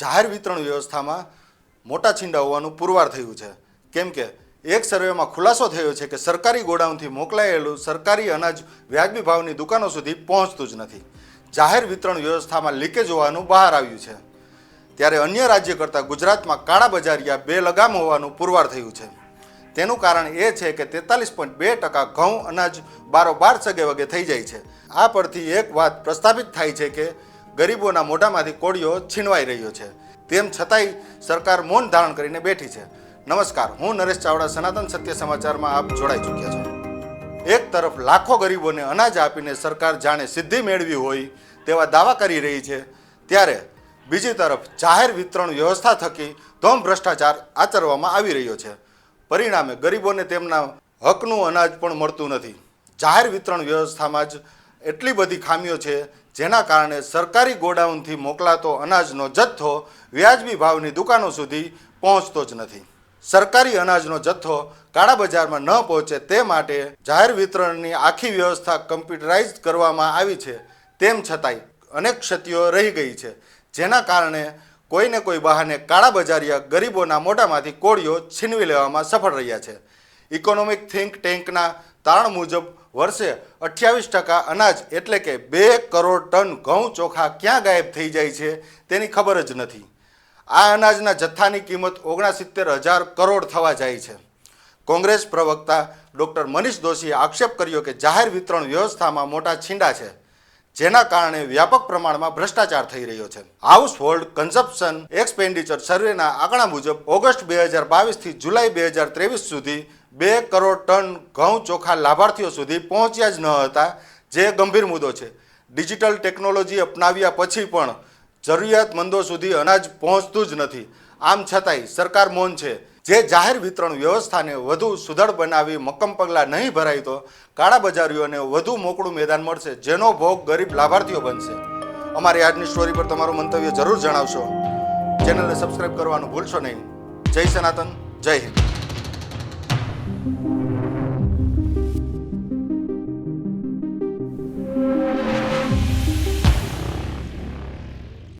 જાહેર વિતરણ વ્યવસ્થામાં મોટા છીંડા હોવાનું પુરવાર થયું છે. કેમ કે એક સર્વેમાં ખુલાસો થયો છે કે સરકારી ગોડાઉનથી મોકલાયેલું સરકારી અનાજ વ્યાજબી ભાવની દુકાનો સુધી પહોંચતું જ નથી. જાહેર વિતરણ વ્યવસ્થામાં લીકેજ હોવાનું બહાર આવ્યું છે. ત્યારે અન્ય રાજ્ય કરતાં ગુજરાતમાં કાળા બજારિયા બે લગામ હોવાનું પુરવાર થયું છે. તેનું કારણ એ છે કે તેતાલીસ પોઈન્ટ બે ટકા ઘઉં અનાજ બારોબાર સગે વગે થઈ જાય છે. આ પરથી એક વાત પ્રસ્થાપિત થાય છે કે ગરીબોના મોઢામાંથી કોળિયો છીનવાઈ રહ્યો છે. તેમ છતાંય સરકાર મૌન ધારણ કરીને બેઠી છે. નમસ્કાર, હું નરેશ ચાવડા, સનાતન સત્ય સમાચારમાં આપ જોડાઈ ચૂક્યા છો. એક તરફ લાખો ગરીબોને અનાજ આપીને સરકાર જાણે સિદ્ધિ મેળવી હોય તેવા દાવા કરી રહી છે, ત્યારે બીજી તરફ જાહેર વિતરણ વ્યવસ્થા થકી ધોમ ભ્રષ્ટાચાર આચરવામાં આવી રહ્યો છે. પરિણામે ગરીબોને તેમના હકનું અનાજ પણ મળતું નથી. જાહેર વિતરણ વ્યવસ્થામાં જ એટલી બધી ખામીઓ છે, જેના કારણે સરકારી ગોડાઉનથી મોકલાતો અનાજનો જથ્થો વ્યાજબી ભાવની દુકાનો સુધી પહોંચતો જ નથી. સરકારી અનાજનો જથ્થો કાળા બજારમાં ન પહોંચે તે માટે જાહેર વિતરણની આખી વ્યવસ્થા કમ્પ્યુટરાઇઝ કરવામાં આવી છે, તેમ છતાંય અનેક ક્ષતિઓ રહી ગઈ છે, જેના કારણે કોઈને કોઈ બહાને કાળા બજારિયા ગરીબોના મોઢામાંથી કોળીઓ છીનવી લેવામાં સફળ રહ્યા છે. ઇકોનોમિક થિંક ટેન્કના તારણ મુજબ વર્ષે અઠ્યાવીસ ટકા અનાજ એટલે કે બે કરોડ ટન ઘઉં ચોખા ક્યાં ગાયબ થઈ જાય છે તેની ખબર જ નથી. આ અનાજના જથ્થાની કિંમત ઓગણસિત્તેર હજાર કરોડ થવા જાય છે. કોંગ્રેસ પ્રવક્તા ડૉક્ટર મનીષ દોશીએ આક્ષેપ કર્યો કે જાહેર વિતરણ વ્યવસ્થામાં મોટા છીંડા છે, જેના કારણે વ્યાપક પ્રમાણમાં ભ્રષ્ટાચાર થઈ રહ્યો છે. હાઉસ હોલ્ડ કન્ઝપ્શન એક્સપેન્ડિચર સર્વેના આંકડા મુજબ ઓગસ્ટ બે હજાર બાવીસથી જુલાઈ બે હજાર ત્રેવીસ સુધી બે કરોડ ટન ઘઉં ચોખા લાભાર્થીઓ સુધી પહોંચ્યા જ ન હતા, જે ગંભીર મુદ્દો છે. ડિજિટલ ટેકનોલોજી અપનાવ્યા પછી પણ જરૂરિયાતમંદો સુધી અનાજ પહોંચતું જ નથી. આમ છતાંય સરકાર મૌન છે. જે જાહેર વિતરણ વ્યવસ્થાને વધુ સુદૃઢ બનાવી મક્કમ પગલાં નહીં ભરાય તો કાળા બજારીઓને વધુ મોકળું મેદાન મળશે, જેનો ભોગ ગરીબ લાભાર્થીઓ બનશે. અમારી આજની સ્ટોરી પર તમારું મંતવ્ય જરૂર જણાવશો. ચેનલને સબસ્ક્રાઈબ કરવાનું ભૂલશો નહીં. જય સનાતન, જય હિન્દ. thank you